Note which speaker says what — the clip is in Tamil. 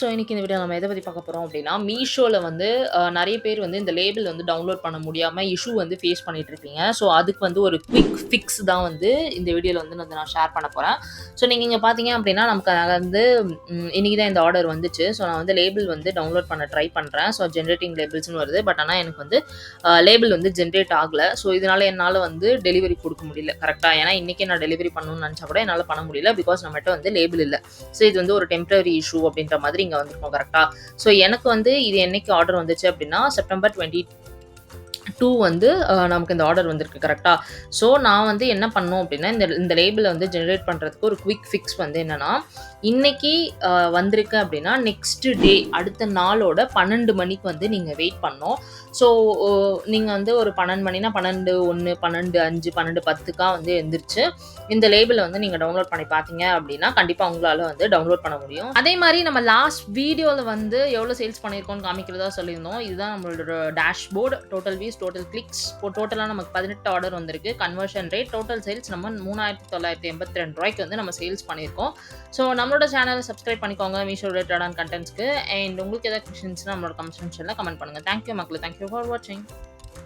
Speaker 1: ஸோ இன்னைக்கு இந்த வீடியோ நம்ம எதை பற்றி பார்க்க போகிறோம் அப்படின்னா, மீஷோவில் வந்து நிறைய பேர் வந்து இந்த லேபிள் வந்து டவுன்லோட் பண்ண முடியாமல் இஷ்யூ வந்து ஃபேஸ் பண்ணிகிட்டு இருக்கீங்க. ஸோ அதுக்கு வந்து ஒரு குவிக் ஃபிக்ஸ் தான் வந்து இந்த வீடியோவில் வந்து வந்து நான் ஷேர் பண்ண போகிறேன் ஸோ நீங்கள் இங்கே பார்த்தீங்க அப்படின்னா, நமக்கு வந்து இன்றைக்கி தான் இந்த ஆர்டர் வந்துச்சு. ஸோ நான் வந்து லேபிள் வந்து டவுன்லோட் பண்ண ட்ரை பண்ணுறேன் ஸோ ஜென்ரேட்டிங் லேபிள்ஸ்னு வருது. பட் ஆனால் எனக்கு வந்து லேபிள் வந்து ஜென்ரேட் ஆகலை ஸோ இதனால் என்னால் வந்து டெலிவரி கொடுக்க முடியல. கரெக்டாக ஏன்னா இன்றைக்கே நான் டெலிவரி பண்ணணும்னு நினச்சா கூட என்னால் பண்ண முடியல. பிகாஸ் நம்மகிட்ட வந்து லேபிள் இல்லை ஸோ இது வந்து ஒரு டெம்பரரி இஷ்யூ அப்படின்ற மாதிரி இங்கே வந்திருக்கோம் கரெக்டாக ஸோ எனக்கு வந்து இது என்னைக்கு ஆர்டர் வந்துச்சு அப்படின்னா, செப்டம்பர் டுவெண்ட்டி டூ வந்து நமக்கு இந்த ஆர்டர் வந்திருக்கு. கரெக்டாக ஸோ நான் வந்து என்ன பண்ணோம் அப்படின்னா, இந்த இந்த லேபிளை வந்து ஜென்ரேட் பண்ணுறதுக்கு ஒரு குவிக் ஃபிக்ஸ் வந்து என்னென்னா இன்றைக்கி வந்திருக்கு அப்படின்னா, நெக்ஸ்ட் டே அடுத்த நாளோட 12 மணிக்கு வந்து நீங்கள் வெயிட் பண்ணோம் ஸோ நீங்கள் வந்து ஒரு 12 மணினா 12:01, 12:05, 12:10க்கா வந்து எந்திரிச்சு, இந்த லேபிளை வந்து நீங்கள் டவுன்லோட் பண்ணி பார்த்தீங்க அப்படின்னா, கண்டிப்பாக உங்களால் வந்து டவுன்லோட் பண்ண முடியும். அதே மாதிரி நம்ம லாஸ்ட் வீடியோவில் வந்து எவ்வளோ சேல்ஸ் பண்ணியிருக்கோம்னு காமிக்கிறதா சொல்லியிருந்தோம். இதுதான் நம்மளோட dashboard total rupees total clicks இப்போ டோட்டலா நமக்கு 18 ஆர்டர் வந்திருக்கு. கன்வர்ஷன் ரேட், டோட்டல் சேல்ஸ் நம்ம மூணாயிரத்தி தொள்ளாயிரத்தி எண்பத்தி ரெண்டு ரூபாய்க்கு வந்து நம்ம சேல்ஸ் பண்ணியிருக்கோம். ஸோ நம்மளோட சேனலை சப்ஸ்கிரைப் பண்ணிக்கோங்க. மீஷோ ரிலேட்டடான கண்டென்ட்ஸ்க்கு அண்ட் உங்களுக்கு ஏதாவது கொஸ்டின்ஸ்னா நம்மளோட கமெண்ட் செக்ஷனில் கமெண்ட் பண்ணுங்க. Thank you thank you thank you for வாட்சிங்.